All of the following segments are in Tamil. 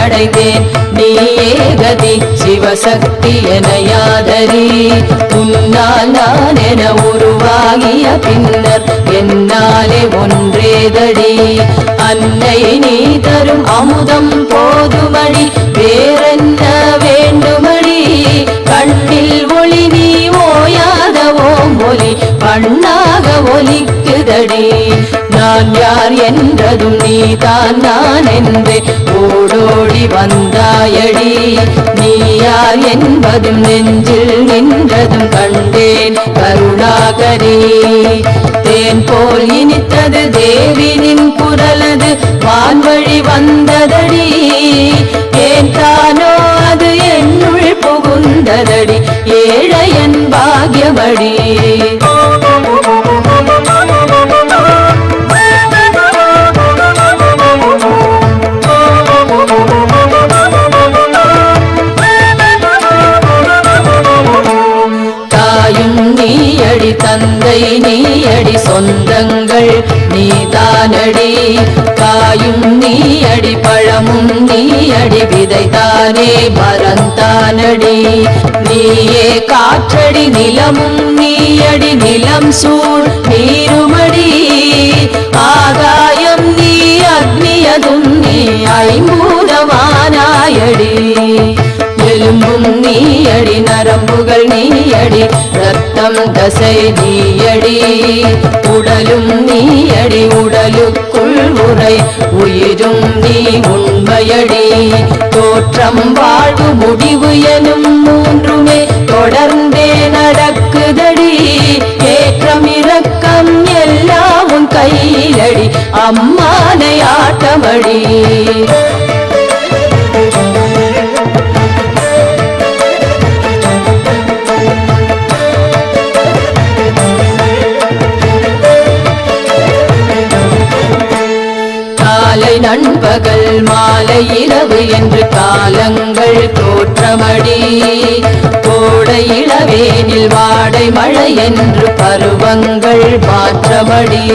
அடைந்தேன் நீயே கதி சிவசக்தி என யாதரி உன்னால் நான் என உருவாகிய பின்னர் என்னாலே ஒன்றேதடி அன்னை நீ என்றதும் நீதான் நான் என்று ஓடோடி வந்தாயடி. நீயார் என்பதும் நெஞ்சில் நின்றதும் கண்டேன் கருணாகரி. தேன் போல் இனித்தது தேவினின் குரலது வான்வழி வந்ததடி. ஏன் தானோ அது என்னுள் புகுந்ததடி. ஏழையன் பாக்யமடி நீதானடி காயும் நீயடி பழமும் நீ அடி விதைதானே மரந்தானடி நீயே காற்றடி நிலமும் நீ அடி நிலம் சூழ் நீருமடி. ஆகாயம் நீ அக்னியதும் நீ ஐம்பூதமானாயடி எலும்பும் நீ அடி நரம்புகள் நீ அடி ரத்தம் தசை நீயடி உடலும் நீயடி உடலுக்குள் உரை உயிரும் நீ உண்மையடி. தோற்றம் வாழ்வு முடிவு எனும் மூன்றுமே தொடர்ந்தே நடக்குதடி. ஏற்றம் இரக்கம் எல்லாம் உன் கையிலடி அம்மானை ஆட்டமடி. நண்பகல் மாலை இரவு என்று காலங்கள் தோற்றமடி. கோடை இளவேனில் வாடை மழை என்று பருவங்கள் மாற்றமடி.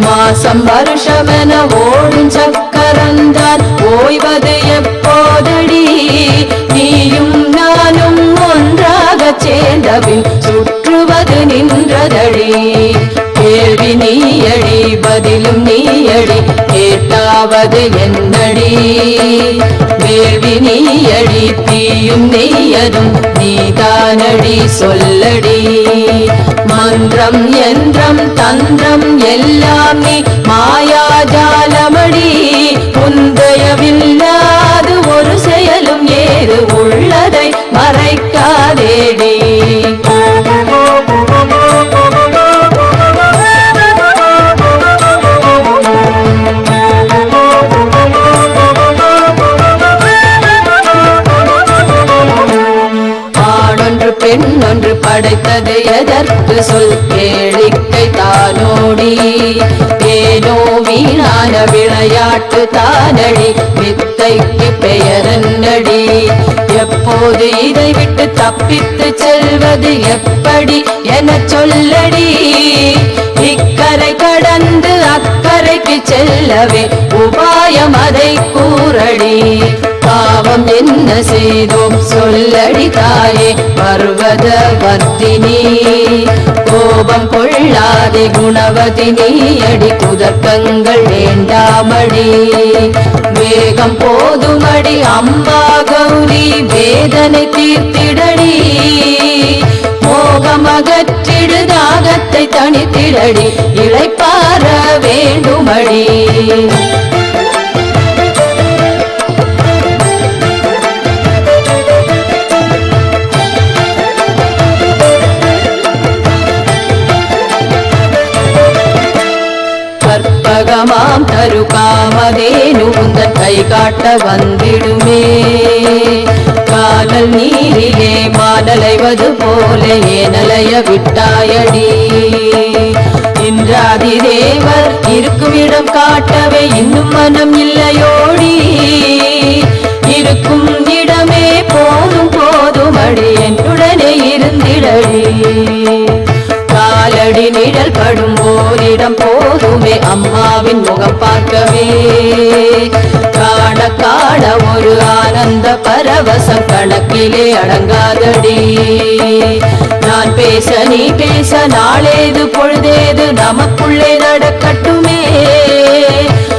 மாசம் வருஷமென ஓடும் சக்கரந்தான் ஓய்வது எப்போதடி. நீயும் நானும் ஒன்றாக சேர்ந்தபின் சுற்றுவது நின்றதடி. கேட்டாவது என்னடி? வேள்வி நீயடி தீயும் நெய்யதும் நீதானடி சொல்லடி. மந்திரம் யந்திரம் தந்திரம் எல்லாம் நீ மாயாஜாலமடி முந்தையவில்லாது ஒரு செயலும் ஏது உள்ளதை மறைக்காதேடி. தப்பித்து செல்வது எப்படி என சொல்லடி. இக்கரை கடந்து அக்கரைக்கு செல்லவே உபாயம் அதை கூறடி. பாவம் என்ன செய்தோம் சொல்லடி தாயே பர்வத வர்த்தினி. கோபம் கொள்ளாதே குணவதினி அடி குதர்க்கங்கள் வேண்டாமடி. வேகம் போதுமடி அம்பா கௌரி வேதனை தீர்த்திடடி. மோகமகற்றிடு தாகத்தை தனித்திடடி இழைப்பார வேண்டுமடி. விடுமே. காதல் நீரிலே மானலைவது போல ஏனலைய விட்டாயடி. இன்றாதி தேவர் இருக்குமிடம் காட்டவே இன்னும் மனம் இல்லையோடி. இருக்கும் இடமே போதும் போதும் அடி என்னுடனே இருந்திடடி. காலடி நிழல் படும் போரிடம் போதுமே அம்மாவின் முகம் பார்க்கவே அந்த பரவசம் கணக்கிலே அடங்காதடி. நான் பேச நீ பேச நாளேது பொழுதேது நமக்குள்ளே நடக்கட்டுமே.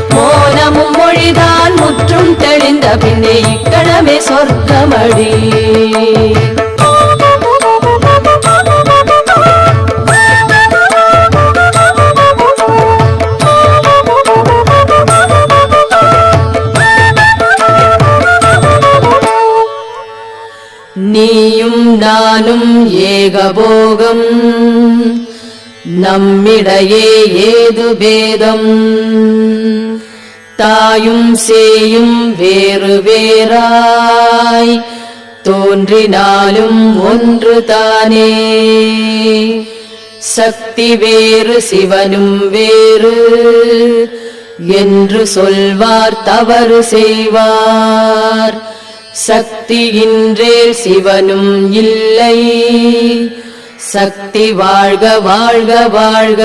மோனமும் மொழிதான் முற்றும் தெளிந்த பின்னே இக்கணமே சொர்க்கமடி. நீயும் நானும் ஏகபோகம். நம்மிடையே ஏது பேதம்? தாயும் சேயும் வேறு வேறாய். தோன்றினாலும் ஒன்று தானே. சக்தி வேறு சிவனும் வேறு. என்று சொல்வார் தவறு செய்வார். சக்தியின்றேல் சிவனும் இல்லை. சக்தி வாழ்க வாழ்க வாழ்க.